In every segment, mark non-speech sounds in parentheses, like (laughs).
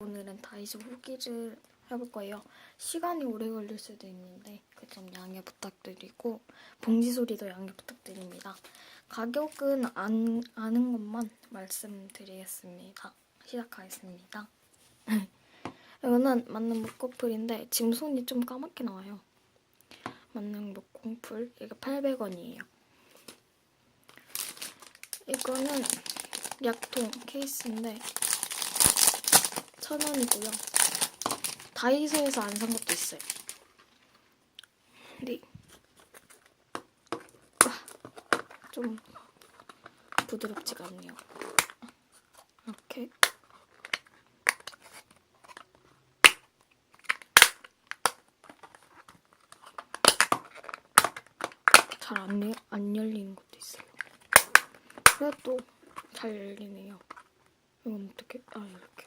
오늘은 다이소 후기를 해볼 거예요. 시간이 오래 걸릴 수도 있는데 그 점 양해 부탁드리고 봉지 소리도 양해 부탁드립니다. 가격은 안, 아는 것만 말씀드리겠습니다. 시작하겠습니다. (laughs) 이거는 만능 목꺼풀인데 지금 손이 좀 까맣게 나와요. 만능 목공풀 이게 800원이에요. 이거는 약통 케이스인데 천 원이고요. 다이소에서 안 산 것도 있어요. 근데 아, 좀 부드럽지가 않네요. 이렇게 잘안 안 열리는 것도 있어요. 그래도 잘 열리네요. 이건 어떻게? 아. 이렇게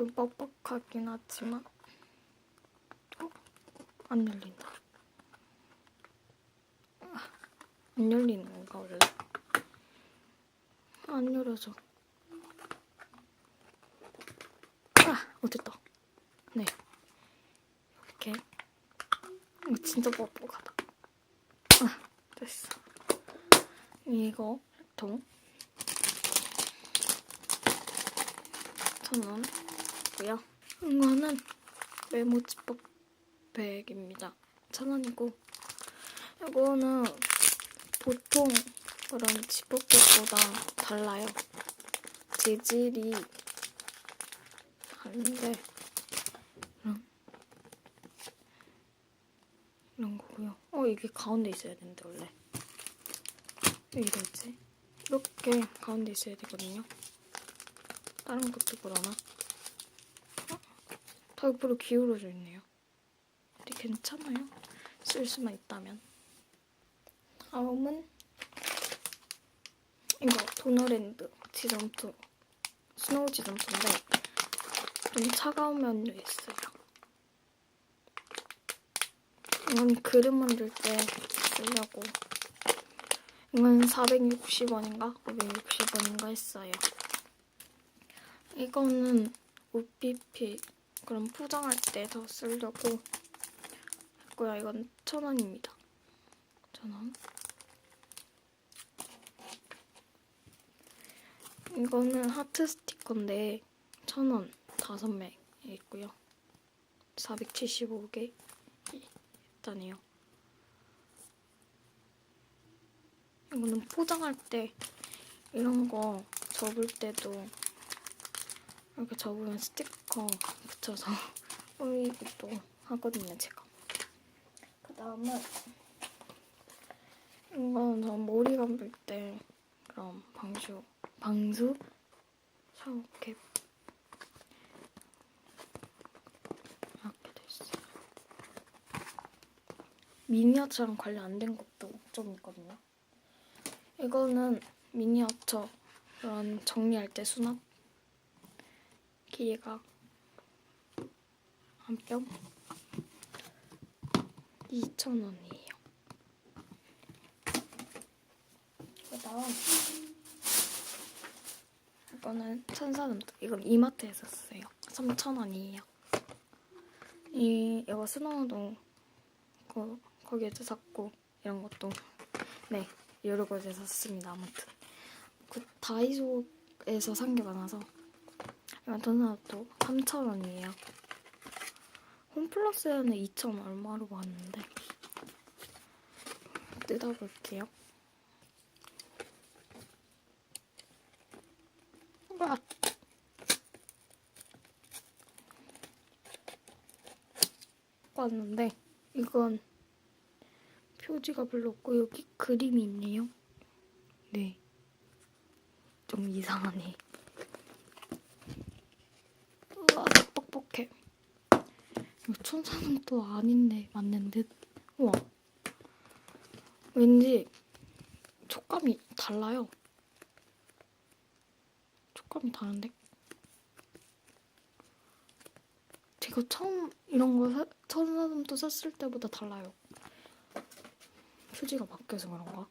좀 뻑뻑하긴 하지만 어? 안 열린다. 아, 안 열리는 건가 원래? 안 열어져. 아, 어 됐다. 네. 이렇게. 진짜 뻑뻑하다. 아, 됐어. 이거 통천 원 고요 이거는 메모 지퍼 백입니다. 천 원이고 이거는 보통 그런 지퍼백보다 달라요. 재질이 다른데 이런 이런 거고요. 어 이게 가운데 있어야 되는데 원래. 왜 이러지? 이렇게 가운데 있어야 되거든요. 다른 것도 그러나? 어? 다 옆으로 기울어져 있네요. 근데 괜찮아요. 쓸 수만 있다면. 다음은 이거 도너랜드 지점토 스노우 지점토인데 좀 차가운 면도 있어요. 이건 그릇 만들 때 쓰려고 이건 460원인가 560원인가 했어요. 이거는 OPP 그럼 포장할 때 더 쓰려고 했고요. 이건 천 원입니다. 천 원. 이거는 하트 스티커인데 천 원 다섯 매 있고요. 475개 있다네요. 이거는 포장할 때 이런 거 접을 때도 이렇게 접으면 스티커 붙여서 (laughs) 뿌리기도 하거든요, 제가. 그 다음은 이건 전 머리 감을 때 그럼 방수, 방수 샤워캡 이렇게 됐어요. 미니어처랑 관리 안 된 것도 좀 있거든요. 이거는 미니어처 그런 정리할 때 수납 길이가 한뼘 2,000원이에요. 그다음 이거는 천사점도 이건 이마트에서 샀어요. 3,000원이에요. 이 이거 스노우도 그 거기에서 샀고 이런 것도 네 여러 곳에서 샀습니다. 아무튼 그 다이소에서 산 게 많아서 전사도 3,000원이에요. 홈플러스에는 2,000 얼마로 봤는데 뜯어볼게요. 와. 왔는데 이건 표지가 별로 없고 여기 그림이 있네요. 네. 좀 이상하네. 우와, 뻑뻑해. 이거 천사는 아닌데 맞는 듯. 우와. 왠지 촉감이 달라요. 촉감이 다른데? 제가 처음 이런 거 사, 천사점도 샀을 때보다 달라요. 표지가 바뀌어서 그런가?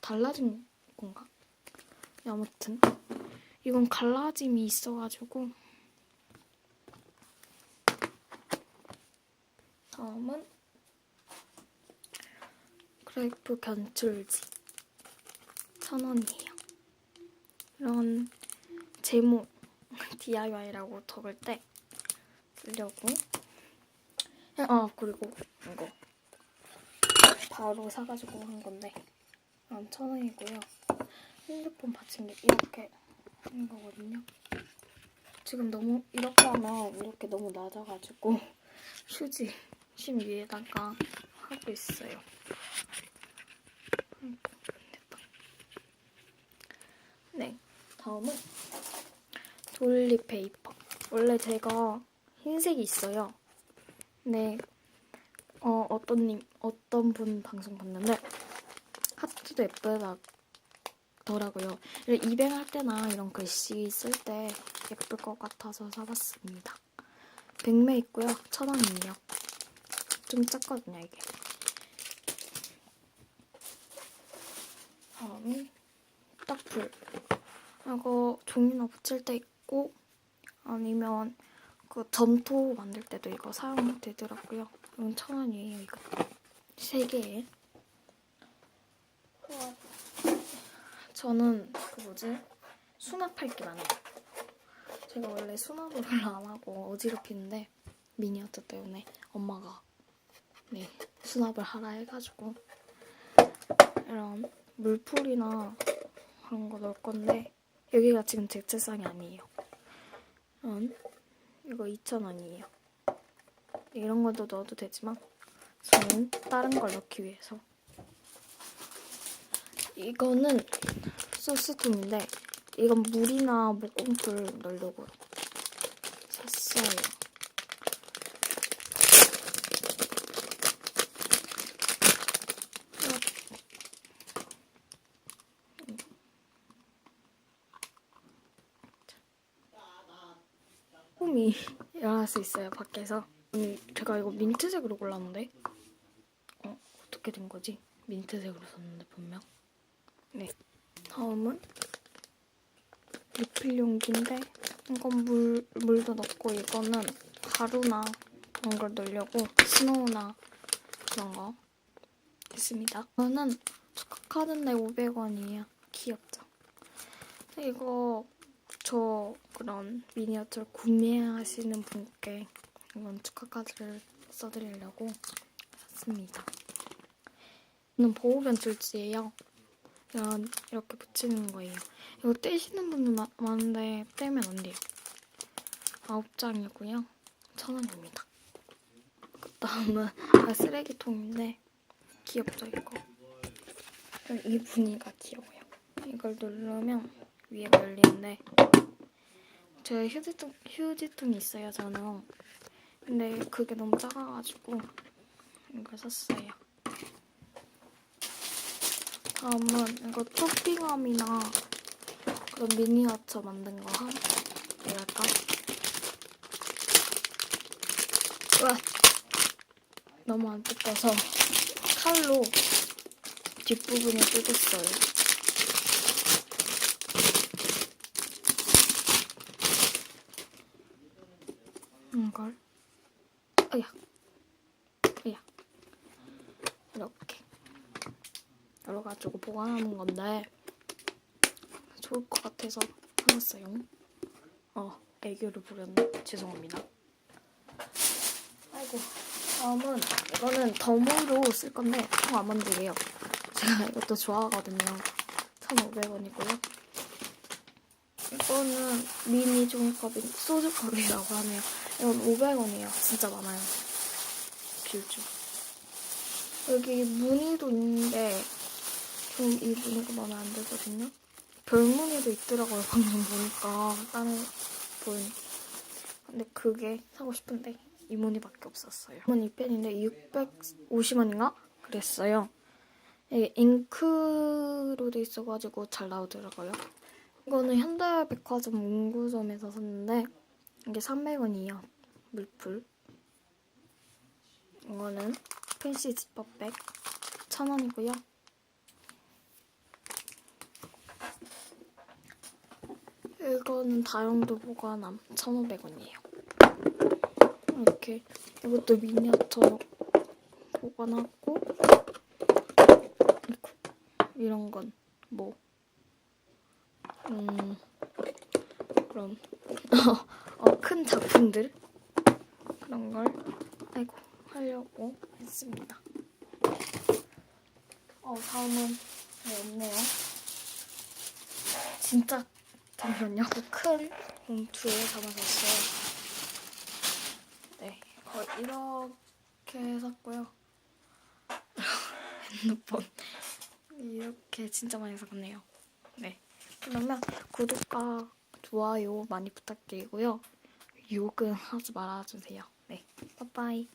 달라진 건가? 아무튼 이건 갈라짐이 있어가지고 다음은 그래프 견출지 천 원이에요. 이런 제목 (laughs) DIY라고 적을 때 쓰려고 아 그리고 이거 바로 사가지고 한 건데 한천 원이고요. 핸드폰 받침대 이렇게 하는 거거든요. 지금 너무 이렇게 하면 이렇게 너무 낮아가지고 (laughs) 휴지 심 위에다가 하고 있어요. 됐다. 네, 다음은 돌립 페이퍼. 원래 제가 흰색이 있어요. 네, 어 어떤 님 어떤 분 방송 봤는데 하트도 예쁘다더라고요. 입행할 때나 이런 글씨 쓸 때 예쁠 것 같아서 사봤습니다. 백매 있고요. 천 원이에요. 좀 작거든요 이게. 다음이 딱풀. 이거 종이나 붙일 때 있고 아니면 그 점토 만들 때도 이거 사용되더라고요. 이건 천 원이에요 이거. 세 개에. 저는 그 뭐지 수납할 게 많아요. 제가 원래 수납을 별로 (laughs) 안 하고 어지럽히는데 미니어처 때문에 엄마가 네 수납을 하라 해가지고 이런 물풀이나 그런 거 넣을 건데 여기가 지금 제 책상이 아니에요. 음, 이거 2,000원이에요. 이런 것도 넣어도 되지만 저는 다른 걸 넣기 위해서 이거는 소스통인데 이건 물이나 목공풀 넣으려고 샀어요. 꿈이 (laughs) 일어날 수 있어요 밖에서. 제가 이거 민트색으로 골랐는데 어 어떻게 된 거지? 민트색으로 샀는데 분명. 네. 다음은 리필 용기인데 이건 물 물도 넣고 이거는 가루나 그런 걸 넣으려고 스노우나 그런 거 있습니다. 이거는 축하카드인데 500원이에요. 귀엽죠? 이거 저 그런 미니어처 구매하시는 분께 이건 축하카드를 써드리려고 샀습니다. 이는 보호변출지예요. 이런 이렇게 붙이는 거예요. 이거 떼시는 분들 마- 많은데 떼면 안 돼요. 아홉 장이고요. 천 원입니다. 그 다음은 아, 쓰레기통인데 귀엽죠 이거. 이 분위기가 귀여워요. 이걸 누르면 위에가 열리는데 제 휴지통 휴지통이 있어요 저는. 근데 그게 너무 작아가지고 이걸 샀어요. 다음은 이거 토핑함이나 그런 미니어처 만든 거 함. 이랄까? 으아! 너무 안 뜯겨서 칼로 뒷부분을 뜯었어요. 이걸 으야 으야 이렇게 열어가지고 보관하는 건데 좋을 것 같아서 사놨어요. 어, 애교를 부렸네. 죄송합니다. 아이고, 다음은 이거는 덤으로 쓸 건데 통 아몬드예요. 제가 이것도 좋아하거든요. 1,500원이고요. 이거는 미니 종이컵인 소주컵이라고 하네요. 이건 500원이에요. 진짜 많아요. 길죠. 여기 무늬도 있는데 좀 이 무늬가 마음에 안 들거든요. 별무늬도 있더라고요. 방금 보니까 다른 분. 근데 그게 사고 싶은데 이 무늬밖에 없었어요. 이건 이 펜인데 650원인가? 그랬어요. 이게 잉크로 돼 있어가지고 잘 나오더라고요. 이거는 현대백화점 문구점에서 샀는데 이게 300원이에요. 물풀. 이거는 펜시 지퍼백 1000원이고요. 이거는 다용도 보관함 1,500원이에요. 이렇게 이것도 미니어처 보관하고 이런 건 뭐? 음 그럼 어, 큰 작품들 그런 걸 아이고 하려고 했습니다. 어 다음은 네, 없네요. 진짜 잠시만요. 큰 봉투에 담아놨어요. 네, 거의 이렇게 샀고요. (laughs) 핸드폰 이렇게 진짜 많이 샀네요. 네, 그러면 구독과 좋아요 많이 부탁드리고요. 욕은 하지 말아주세요. 네, 빠빠이.